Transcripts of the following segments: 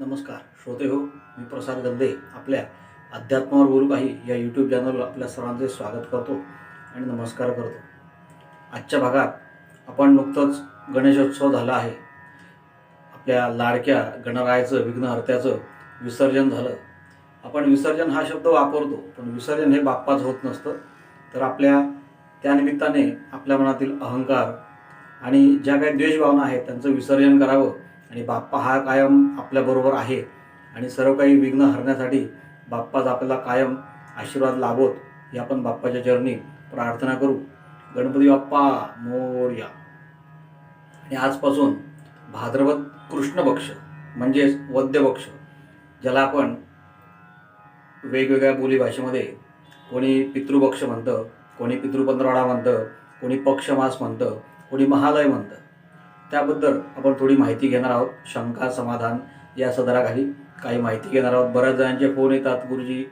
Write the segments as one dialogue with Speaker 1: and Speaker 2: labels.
Speaker 1: नमस्कार श्रोते हो मी प्रसाद गंदे आपल्या अध्यात्मावर बोलू काही या यूट्यूब चॅनलवर आपल्या सर्वांचे स्वागत करतो आणि नमस्कार करतो. आजच्या भागात आपण नुकतंच गणेशोत्सव झाला आहे. आपल्या लाडक्या गणरायाचं विघ्नहर्त्याचं विसर्जन झालं. आपण विसर्जन हा शब्द वापरतो पण विसर्जन हे बाप्पाच होत नसतं. तर आपल्या त्यानिमित्ताने आपल्या मनातील अहंकार आणि ज्या काही द्वेषभावना आहेत त्यांचं विसर्जन करावं आणि बाप्पा हा कायम आपल्याबरोबर आहे. आणि सर्व काही विघ्न हरण्यासाठी बाप्पाच आपल्याला कायम आशीर्वाद लाभोत. ही आपण बाप्पाच्या चरणी प्रार्थना करू. गणपती बाप्पा मोर्या. आणि आजपासून भाद्रपद कृष्णपक्ष म्हणजेच वद्यपक्ष ज्याला आपण वेगवेगळ्या बोलीभाषेमध्ये कोणी पितृपक्ष म्हणतं कोणी पितृपंधरवाडा म्हणतं कोणी पक्षमास म्हणतं कोणी महालय म्हणतं. त्याबद्दल आपण थोडी माहिती घेणार आहोत. शंका समाधान या सदराखाली काही माहिती घेणार आहोत. बऱ्याच जणांचे फोन येतात गुरुजी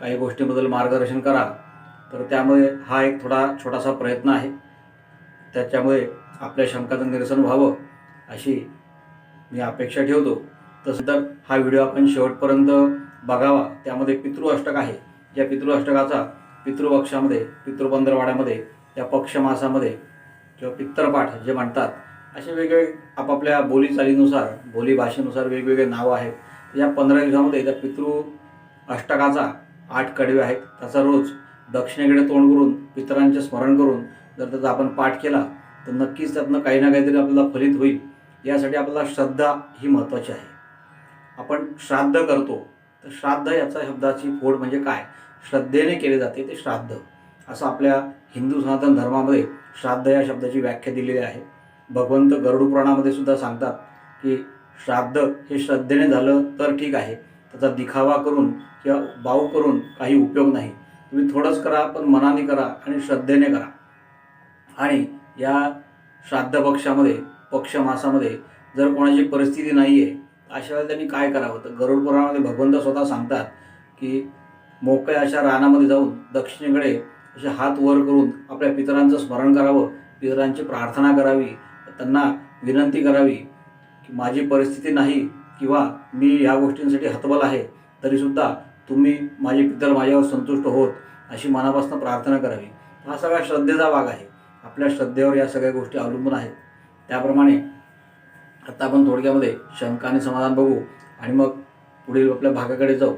Speaker 1: काही गोष्टीबद्दल मार्गदर्शन करा. तर त्यामुळे हा एक थोडा छोटासा प्रयत्न आहे. त्याच्यामुळे आपल्या शंकाचं निरसन व्हावं अशी मी अपेक्षा ठेवतो. तसं तर हा व्हिडिओ आपण शेवटपर्यंत बघावा. त्यामध्ये पितृ अष्टक आहे. या पितृ अष्टकाचा पितृपक्षामध्ये पितृपंधरवाड्यामध्ये त्या पक्षमासामध्ये किंवा पित्तरपाठ जे म्हणतात असे वेगवेगळे आपापल्या बोलीचालीनुसार बोली भाषेनुसार वेगवेगळे नावं आहेत. या पंधरा दिवसामध्ये त्या पितृ अष्टकाचा आठ कडवे आहेत. त्याचा रोज दक्षिणेकडे तोंड करून पितरांचे स्मरण करून जर त्याचा आपण पाठ केला तर नक्कीच त्यातनं काही ना काहीतरी आपल्याला फलित होईल. यासाठी आपल्याला श्रद्धा ही महत्त्वाची आहे. आपण श्राद्ध करतो. तर श्राद्ध याचा शब्दाची फोड म्हणजे काय? श्रद्धेने केले जाते ते श्राद्ध. असं आपल्या हिंदू सनातन धर्मामध्ये श्राद्ध या शब्दाची व्याख्या दिलेली आहे. भगवंत गरुडपुराणामध्ये सुद्धा सांगतात की श्राद्ध हे श्रद्धेने झालं तर ठीक आहे. त्याचा दिखावा करून किंवा बाऊ करून काही उपयोग नाही. तुम्ही थोडंच करा पण मनाने करा आणि श्रद्धेने करा. आणि या श्राद्ध पक्षामध्ये पक्षमासामध्ये जर कोणाची परिस्थिती नाही आहे अशा वेळेला त्यांनी काय करावं? तर गरुड पुराणामध्ये भगवंत स्वतः सांगतात की मोकळ्या अशा रानामध्ये जाऊन दक्षिणेकडे असे हात वर करून आपल्या पितरांचं स्मरण करावं पितरांची प्रार्थना करावी त्यांना विनंती करावी की माझी परिस्थिती नाही किंवा मी या गोष्टींसाठी हतबल आहे तरीसुद्धा तुम्ही माझे पितर माझ्यावर संतुष्ट होत अशी मनापासून प्रार्थना करावी. हा सगळा श्रद्धेचा भाग आहे. आपल्या श्रद्धेवर या सगळ्या गोष्टी अवलंबून आहेत. त्याप्रमाणे आता आपण थोडक्यामध्ये शंका आणि समाधान बघू आणि मग पुढील आपल्या भागाकडे जाऊ.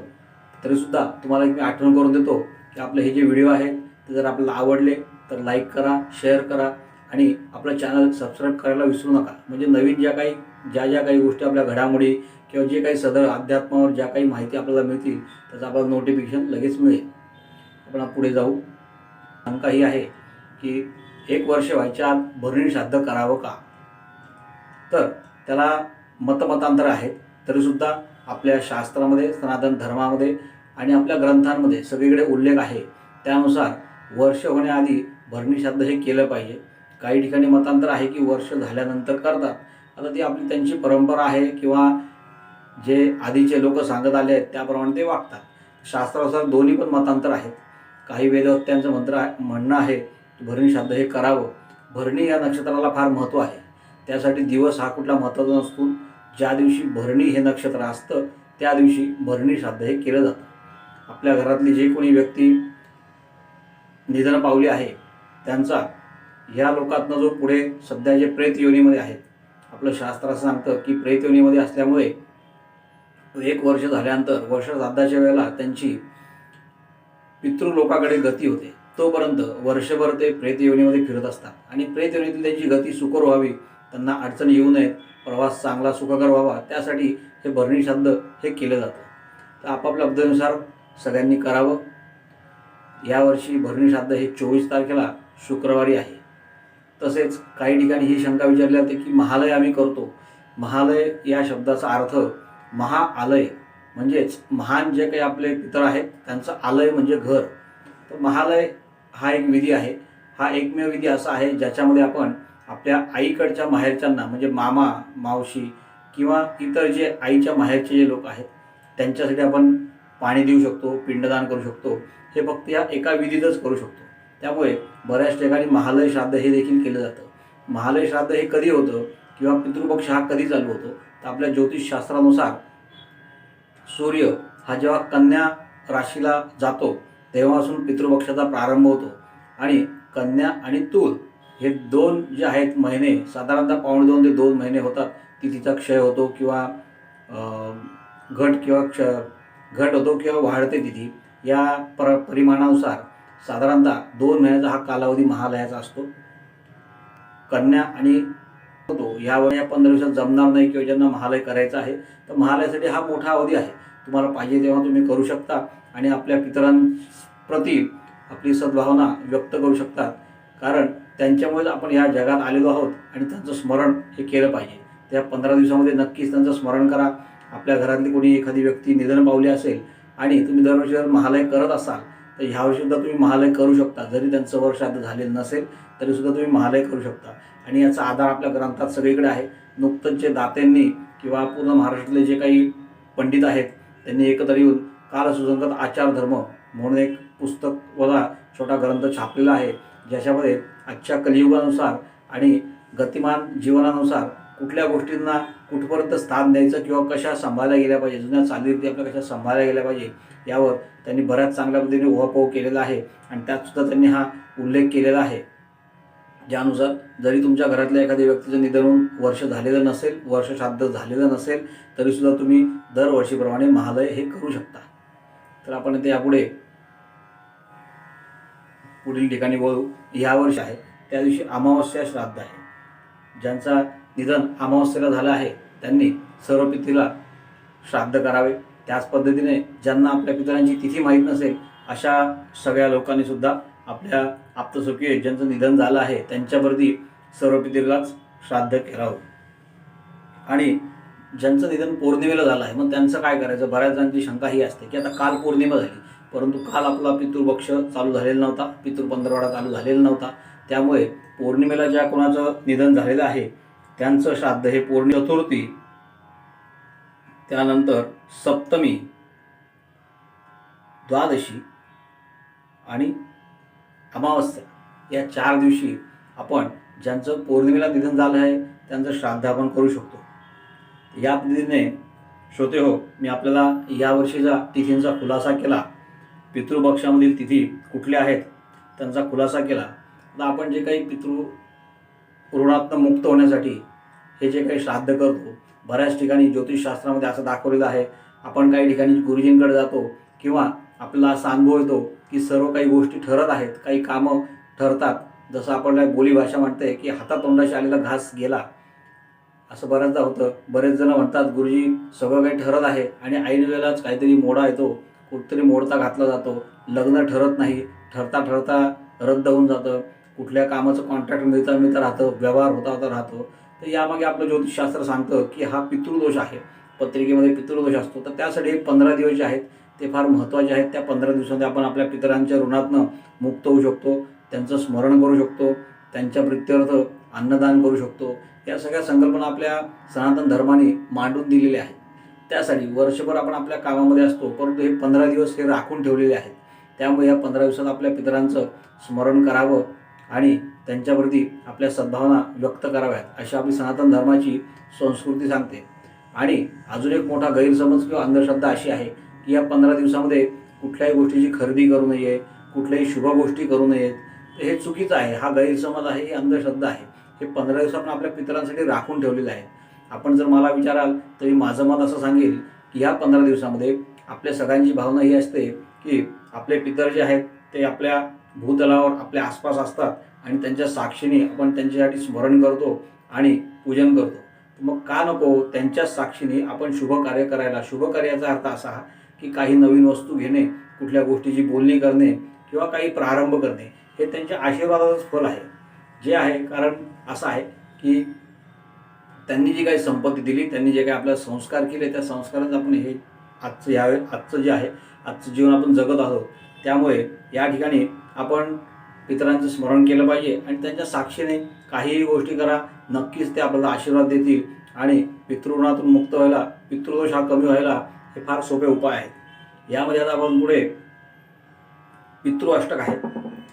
Speaker 1: तरीसुद्धा तुम्हाला एक मी आठवण करून देतो की आपले हे जे व्हिडिओ आहेत ते जर आपल्याला आवडले तर लाईक करा शेअर करा आणि आपलं चॅनल सबस्क्राईब करायला विसरू नका. म्हणजे नवीन ज्या काही ज्या ज्या काही गोष्टी आपल्या घडामोडी किंवा जे काही सदर अध्यात्मावर ज्या काही माहिती आपल्याला मिळतील त्याचं आपल्याला नोटिफिकेशन लगेच मिळेल. आपण पुढे जाऊ. शंका ही आहे की एक वर्ष व्हायच्या आत भरणी श्राद्ध करावं का? तर त्याला मतमतांतर आहेत. तरीसुद्धा आपल्या शास्त्रामध्ये सनातन धर्मामध्ये आणि आपल्या ग्रंथांमध्ये सगळीकडे उल्लेख आहे. त्यानुसार वर्ष होण्याआधी भरणी श्राद्ध हे केलं पाहिजे. काही ठिकाणी मतांतर आहे की वर्ष झाल्यानंतर करतात. आता ती आपली त्यांची परंपरा आहे किंवा जे आधीचे लोक सांगत आले आहेत त्याप्रमाणे ते वागतात. शास्त्रानुसार दोन्ही पण मतांतर आहेत. काही वेदवत्यांचं मंत्र आहे म्हणणं आहे भरणी श्राद्ध हे करावं. भरणी या नक्षत्राला फार महत्त्व आहे. त्यासाठी दिवस हा कुठला महत्त्वाचा नसतो. ज्या दिवशी भरणी हे नक्षत्र असतं त्या दिवशी भरणी श्राद्ध हे केलं जातं. आपल्या घरातली जे कोणी व्यक्ती निधन पावली आहे त्यांचा ह्या लोकातनं जो पुढे सध्या जे प्रेत योनीमध्ये आहेत आपलं शास्त्र असं सांगतं की प्रेत योनीमध्ये असल्यामुळे एक वर्ष झाल्यानंतर वर्ष श्राद्धाच्या वेळेला त्यांची पितृलोकाकडे गती होते. तोपर्यंत वर्षभर ते प्रेत योनीमध्ये फिरत असतात. आणि प्रेत योनीतील त्यांची गती सुकर व्हावी त्यांना अडचण येऊ नयेत प्रवास चांगला सुखकर व्हावा त्यासाठी हे भरणी श्राद्ध हे केलं जातं. तर आपापल्या अब्दनुसार सगळ्यांनी करावं. यावर्षी भरणी श्राद्ध हे चोवीस तारखेला शुक्रवारी आहे. तसेच काही ठिकाणी ही शंका विचारली जाते की महालय आम्ही करतो. महालय या शब्दाचा अर्थ महाआलय म्हणजेच महान जे काही आपले पितर आहेत त्यांचं आलय म्हणजे घर. तर महालय हा एक विधी आहे. हा एकमेव विधी असा आहे ज्याच्यामध्ये आपण आपल्या आईकडच्या माहेरच्यांना म्हणजे मामा मावशी किंवा इतर जे आईच्या माहेरचे जे लोक आहेत त्यांच्यासाठी आपण पाणी देऊ शकतो पिंडदान करू शकतो. हे फक्त या एका विधीतच करू शकतो. त्यामुळे बऱ्याच ठिकाणी महालय श्राद्ध हे देखील केलं जातं. महालय श्राद्ध हे कधी होतं किंवा पितृपक्ष हा कधी चालू होतो तर आपल्या ज्योतिषशास्त्रानुसार सूर्य हा जेव्हा कन्या राशीला जातो तेव्हापासून पितृपक्षाचा प्रारंभ होतो. आणि कन्या आणि तूळ हे दोन जे आहेत महिने साधारणतः पावणे दोन ते दोन महिने होतात. तिथीचा क्षय होतो किंवा घट किंवा क्ष घट होतो किंवा वाढते तिथी. या पर परिमाणानुसार साधारणतः दोन महिन्याचा हा कालावधी महालयाचा असतो. कन्या आणि होतो यावर या पंधरा दिवसात जमणार नाही किंवा ज्यांना महालय करायचं आहे तर महालयासाठी हा मोठा अवधी आहे. तुम्हाला पाहिजे तेव्हा तुम्ही करू शकता आणि आपल्या पितरांप्रती आपली सद्भावना व्यक्त करू शकतात कारण त्यांच्यामुळेच आपण या जगात आलेलो आहोत आणि त्यांचं स्मरण हे केलं पाहिजे. त्या पंधरा दिवसामध्ये नक्कीच त्यांचं स्मरण करा. आपल्या घरातली कोणी एखादी व्यक्ती निधन पावली असेल आणि तुम्ही दरवर्षी जर महालय करत असाल तर ह्यावर्षीसुद्धा तुम्ही महालय करू शकता. जरी त्यांचं वर्ष आता झालेलं नसेल तरीसुद्धा तुम्ही महालय करू शकता. आणि याचा आधार आपल्या ग्रंथात सगळीकडे आहे. नुकतंच जे दात्यांनी किंवा पूर्ण महाराष्ट्रातले जे काही पंडित आहेत त्यांनी एकत्र येऊन काल सुसंगत आचारधर्म म्हणून एक पुस्तक वजा छोटा ग्रंथ छापलेला आहे ज्याच्यामध्ये आजच्या कलियुगानुसार आणि गतिमान जीवनानुसार कुठल्या गोष्टींना कुठपर्यंत स्थान द्यायचं किंवा कशा सांभाळल्या गेल्या पाहिजे जुन्या चालीरीती आपल्या कशा सांभाळल्या गेल्या पाहिजे यावर त्यांनी बऱ्याच चांगल्या पद्धतीने उहापोह केलेला आहे आणि त्यातसुद्धा त्यांनी हा उल्लेख केलेला आहे. ज्यानुसार जरी तुमच्या घरातल्या एखाद्या व्यक्तीचं निधन होऊन वर्ष झालेलं नसेल वर्ष श्राद्ध झालेलं नसेल तरीसुद्धा तुम्ही दरवर्षीप्रमाणे महालय हे करू शकता. तर आपण ते यापुढे पुढील ठिकाणी वळू. ह्या वर्ष आहे त्या दिवशी अमावस्या श्राद्ध आहे. ज्यांचा निधन अमावस्येला झालं आहे. त्यांनी सर्व पितीला श्राद्ध करावे. त्याच पद्धतीने ज्यांना आपल्या पितरांची तिथी माहीत नसेल अशा सगळ्या लोकांनी सुद्धा आपल्या आप्तसुखी ज्यांचं निधन झालं आहे. त्यांच्यावरती सर्व पितीलाच श्राद्ध करावं आणि ज्यांचं निधन पौर्णिमेला झालं आहे मग त्यांचं काय करायचं? बऱ्याच जणांची शंका ही असते की आता काल पौर्णिमा झाली. परंतु काल आपला पितृपक्ष चालू झालेला नव्हता पितृ पंधरवाडा चालू झालेला नव्हता. त्यामुळे पौर्णिमेला ज्या कोणाचं निधन झालेलं आहे त्यांचं श्राद्ध हे पौर्णिमा चतुर्थी त्यानंतर सप्तमी द्वादशी आणि अमावस्या या चार दिवशी आपण ज्यांचं पौर्णिमेला निधन झालं आहे त्यांचं श्राद्ध आपण करू शकतो. या पद्धतीने श्रोते हो मी आपल्याला यावर्षीचा तिथींचा खुलासा केला. पितृपक्षामधील तिथी कुठल्या आहेत त्यांचा खुलासा केला. आता आपण जे काही पितृ ऋणातनं मुक्त होण्यासाठी हे जे काही श्राद्ध करतो बऱ्याच ठिकाणी ज्योतिषशास्त्रामध्ये असं दाखवलेलं आहे. आपण काही ठिकाणी गुरुजींकडे जातो किंवा आपल्याला असा अनुभव येतो की सर्व काही गोष्टी ठरत आहेत काही कामं ठरतात. जसं आपल्याला बोलीभाषा म्हणते की हातातोंडाशी आलेला घास गेला. असं बऱ्याचदा होतं. बरेच जण म्हणतात गुरुजी सगळं काही ठरत आहे आणि ऐनवेळेलाच काहीतरी मोडा येतो. कुठतरी मोडता घातला जातो. लग्न ठरत नाही. ठरता ठरता रद्द होऊन जातं. कुठल्या कामाचं कॉन्ट्रॅक्ट मिळता मिळता राहतं व्यवहार होता होता राहतो. तर यामागे आपलं ज्योतिषशास्त्र सांगतं की हा पितृदोष आहे. पत्रिकेमध्ये पितृदोष असतो. तर त्यासाठी हे पंधरा दिवस जे आहेत ते फार महत्त्वाचे आहेत. त्या पंधरा दिवसामध्ये आपण आपल्या पितरांच्या ऋणातनं मुक्त होऊ शकतो त्यांचं स्मरण करू शकतो त्यांच्या प्रित्यर्थ अन्नदान करू शकतो. या सगळ्या संकल्पना आपल्या सनातन धर्माने मांडून दिलेल्या आहेत. त्यासाठी वर्षभर आपण आपल्या कामामध्ये असतो परंतु हे पंधरा दिवस हे राखून ठेवलेले आहेत. त्यामुळे या पंधरा दिवसात आपल्या पितरांचं स्मरण करावं आणि त्यांच्यावरती आपल्या सद्भावना व्यक्त कराव्यात अशी आपली सनातन धर्माची संस्कृती सांगते. आणि अजून एक मोठा गैरसमज किंवा अंधश्रद्धा अशी आहे की या पंधरा दिवसामध्ये कुठल्याही गोष्टीची खरेदी करू नये कुठल्याही शुभ गोष्टी करू नयेत. हे चुकीचं आहे. हा गैरसमज आहे ही अंधश्रद्धा आहे. हे पंधरा दिवस आपण आपल्या पितरांसाठी राखून ठेवलेलं आहे. आपण जर मला विचाराल तरी माझं मत असं सांगेल की ह्या पंधरा दिवसामध्ये आपल्या सगळ्यांची भावना ही असते की आपले पितर जे आहेत ते आपल्या भूतलावर आपल्या आसपास असतात आणि त्यांच्या साक्षीने आपण त्यांच्यासाठी स्मरण करतो आणि पूजन करतो. मग का नको त्यांच्या साक्षीने आपण शुभ कार्य करायला? शुभ कार्याचा अर्थ असा की काही नवीन वस्तू घेणे कुठल्या गोष्टीची बोलणी करणे किंवा काही प्रारंभ करणे हे त्यांच्या आशीर्वादाचंच फल आहे. जे आहे कारण असं आहे की त्यांनी जी काही संपत्ती दिली त्यांनी जे काही आपल्याला संस्कार केले त्या संस्कारांचं आपण हे आजचं या आजचं जे आहे आजचं जीवन आपण जगत आहोत. त्यामुळे या ठिकाणी आपण पितरांचं स्मरण केलं पाहिजे आणि त्यांच्या साक्षीने काहीही गोष्टी करा. नक्कीच ते आपल्याला आशीर्वाद देतील आणि पितृणातून मुक्त व्हायला पितृदोष हा कमी व्हायला हे फार सोपे उपाय आहेत. यामध्ये आता आपण पुढे पितृ अष्टक आहे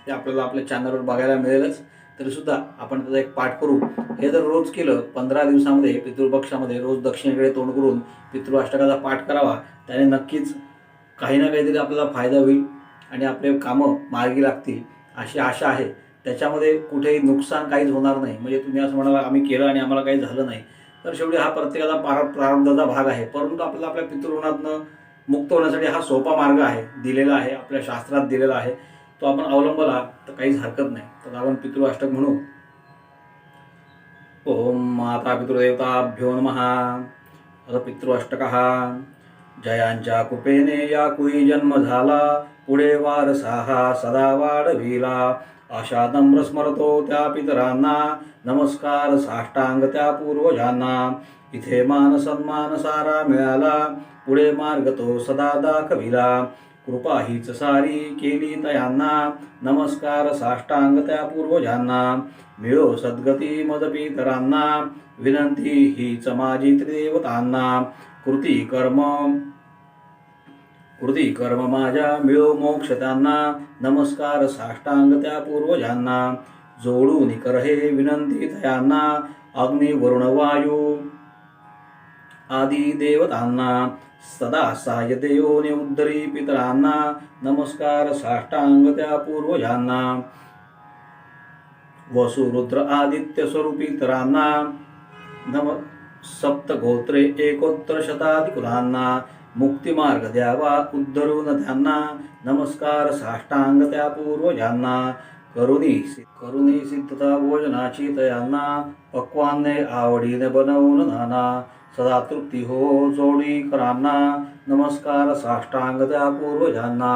Speaker 1: ते आपल्याला आपल्या चॅनलवर बघायला मिळेलच. तरीसुद्धा आपण त्याचा एक पाठ करू. हे जर रोज केलं पंधरा दिवसामध्ये पितृपक्षामध्ये रोज दक्षिणेकडे तोंड करून पितृअष्टकाचा पाठ करावा. त्याने नक्कीच काही ना काहीतरी आपल्याला फायदा होईल. आणि आपले कामं मार्गी लागतील अशी आशा आहे. त्याच्यामध्ये कुठेही नुकसान काहीच होणार नाही. म्हणजे तुम्ही असं म्हणाला आम्ही केलं आणि आम्हाला काही झालं नाही. तर शेवटी हा प्रत्येकाचा पार प्रारब्धाचा भाग आहे. परंतु आपल्याला आपल्या पितृणातनं मुक्त होण्यासाठी हा सोपा मार्ग आहे दिलेला आहे आपल्या शास्त्रात दिलेला आहे. तो आपण अवलंबला तर काहीच हरकत नाही. तर आपण पितृअष्टक म्हणू. ओम माता पितृदेवताभ्यो महा आता पितृअष्टक. जयांच्या कुपेने या कुई जन्म झाला. पुढे वारसाहा सदा वाढविला. अशा नम्र स्मरतो त्या पितरांना. नमस्कार साष्टांग त्या पूर्वजांना. इथे मान सन्मान सारा मिळाला. पुढे मार्ग तो सदा दाखविला. कृपा हीच सारी केली तयांना. नमस्कार साष्टांग त्या पूर्वजांना. मिळो सद्गती मद पितरांना. विनंती हीच माझी त्रिदेवतांना. कृती कर्म कृती कर्म माझ्या मिळो मोक्ष त्यांना नमस्कार साष्टांग त्या पूर्वजांना जोडून निकर हे विनंती तयांना अग्नि वरुण वायू. आदी देवतांना सदा सहाय्य देवोने उद्धरी पितरांना नमस्कार साष्टांग त्या पूर्वजांना. वसुरुद्र आदित्य स्वरूपी तरांना नम सप्तगोत्रे एकोत्तर शताधिकुलांना मुक्तिमार्ग द्यावा उद्धरून त्यांना नमस्कार साष्टांग त्या पूर्वजांना करुणी करुणी सिद्धता भोजनाची तयांना पक्वाने आवडीने बनवून नाना सदा तृप्ती हो जोडी करांना नमस्कार साष्टांग त्या पूर्वजांना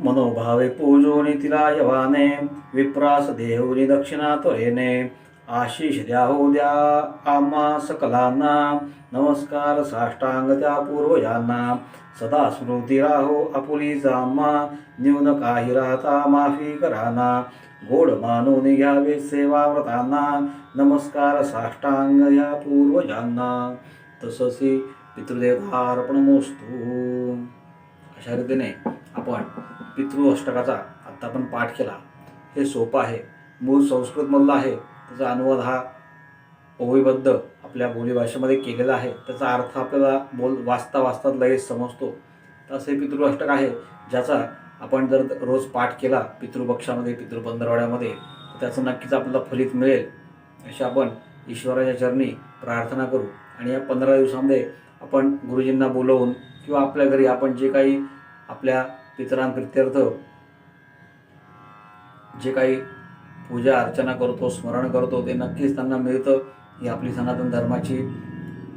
Speaker 1: मनोभावे पूजोनी तिला यवाने विप्रास देहुनी दक्षिणा त्वरेने आशिष द्या हो द्या आम्हा सकलांना. नमस्कार साष्टांग त्या पूर्वजांना. सदा स्मृती राहो आपुलीचा आम्हा न्यून काही राहता माफी कराना. गोड मानून घ्यावे सेवाव्रतांना. नमस्कार साष्टांग या पूर्वजांना. तससे पितृदेवार्पण मोस्तू अशा रीतीने आपण पितृ अष्टकाचा आत्ता आपण पाठ केला. हे सोपं आहे. मूळ संस्कृतमधलं आहे. त्याचा अनुवाद हा ओवीबद्ध आपल्या बोलीभाषेमध्ये केलेला आहे. त्याचा अर्थ आपल्याला बोल वाचता वाचता लगेच समजतो. तर असे पितृ अष्टक आहे ज्याचा आपण जर रोज पाठ केला पितृपक्षामध्ये पितृपंधरवाड्यामध्ये तर त्याचं नक्कीच आपल्याला फलित मिळेल. अशी आपण ईश्वराच्या चरणी प्रार्थना करू आणि या पंधरा दिवसामध्ये आपण गुरुजींना बोलवून किंवा आपल्या घरी आपण जे काही आपल्या पितरांप्रित्यर्थ जे काही पूजा अर्चना करतो स्मरण करतो ते नक्कीच त्यांना मिळतं. ही आपली सनातन धर्माची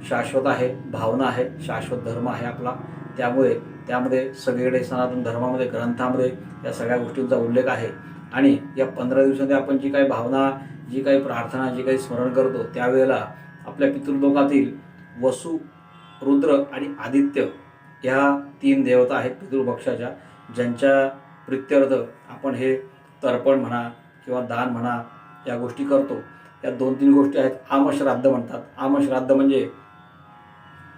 Speaker 1: शाश्वत आहे भावना आहे शाश्वत धर्म आहे आपला. त्यामुळे त्यामध्ये सगळीकडे सनातन धर्मामध्ये ग्रंथामध्ये या सगळ्या गोष्टींचा उल्लेख आहे. आणि या पंधरा दिवसामध्ये आपण जी काही भावना जी काही प्रार्थना जी काही स्मरण करतो त्यावेळेला आपल्या पितृलोकातील वसु रुद्र आणि आदित्य ह्या तीन देवता आहेत पितृपक्षाच्या ज्यांच्या प्रित्यर्थ आपण हे तर्पण म्हणा किंवा दान म्हणा या गोष्टी करतो. या दोन तीन गोष्टी आहेत आमश्राद्ध म्हणतात. आमश्राद्ध म्हणजे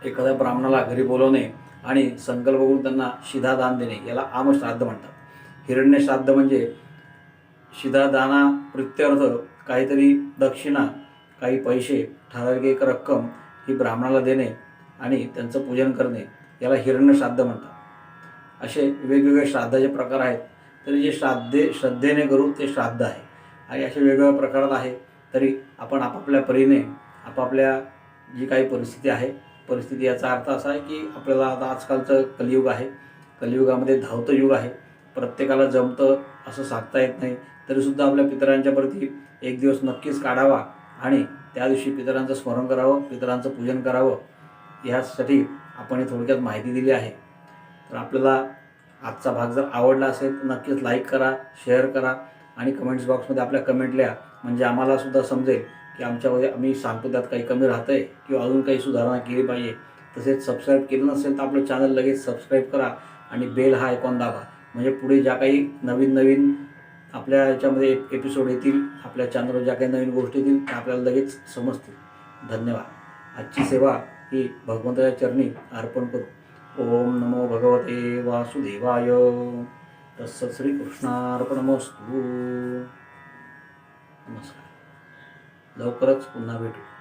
Speaker 1: एखाद्या ब्राह्मणाला घरी बोलवणे आणि संकल्प करून त्यांना शिधा दान देणे याला आमश्राद्ध म्हणतात. हिरण्य श्राद्ध म्हणजे शिधादाना प्रत्यर्थ काहीतरी दक्षिणा काही पैसे ठराविक एक रक्कम ही ब्राह्मणाला देणे आणि त्यांचं पूजन करणे याला हिरण्य श्राद्ध म्हणतात. असे वेगवेगळे श्राद्धाचे प्रकार आहेत. तरी जे श्राद्धे श्रद्धेने करू ते श्राद्ध आहे. आणि असे वेगवेगळ्या प्रकारात आहे तरी आपण आपापल्या परीने आपापल्या जी काही परिस्थिती आहे परिस्थिती याचा अर्थ असा आहे की आपल्याला आता आजकालचं कलियुग आहे. कलियुगामध्ये धावतं युग आहे. प्रत्येकाला जमतं असं सांगता येत नाही. तरीसुद्धा आपल्या पितरांच्या प्रती एक दिवस नक्कीच काढावा आणि त्या दिवशी पितरांचं स्मरण करावं पितरांचं पूजन करावं. ह्यासाठी आपण ही थोडक्यात माहिती दिली आहे. तर आपल्याला आजचा भाग जर आवडला असेल तर नक्कीच लाईक करा शेअर करा आणि कमेंट्स बॉक्समध्ये आपल्या कमेंट लिहा. म्हणजे आम्हाला सुद्धा समजेल की आमच्यामध्ये आम्ही सांगतो त्यात काही कमी राहतं आहे किंवा अजून काही सुधारणा केली पाहिजे. तसेच सबस्क्राईब केलं नसेल तर आपलं चॅनल लगेच सबस्क्राईब करा आणि बेल हा आयकॉन दाबा. म्हणजे पुढे ज्या काही नवीन नवीन आपल्या याच्यामध्ये एपिसोड येतील आपल्या चॅनलवर ज्या काही नवीन गोष्टी येतील त्या आपल्याला लगेच समजतील. धन्यवाद. आजची सेवा ही भगवंताच्या चरणी अर्पण करू. ओम नमो भगवते वासुदेवाय. तत्सत श्रीकृष्णार्पणमस्तू. नमस्कार. लवकरच पुन्हा भेटू.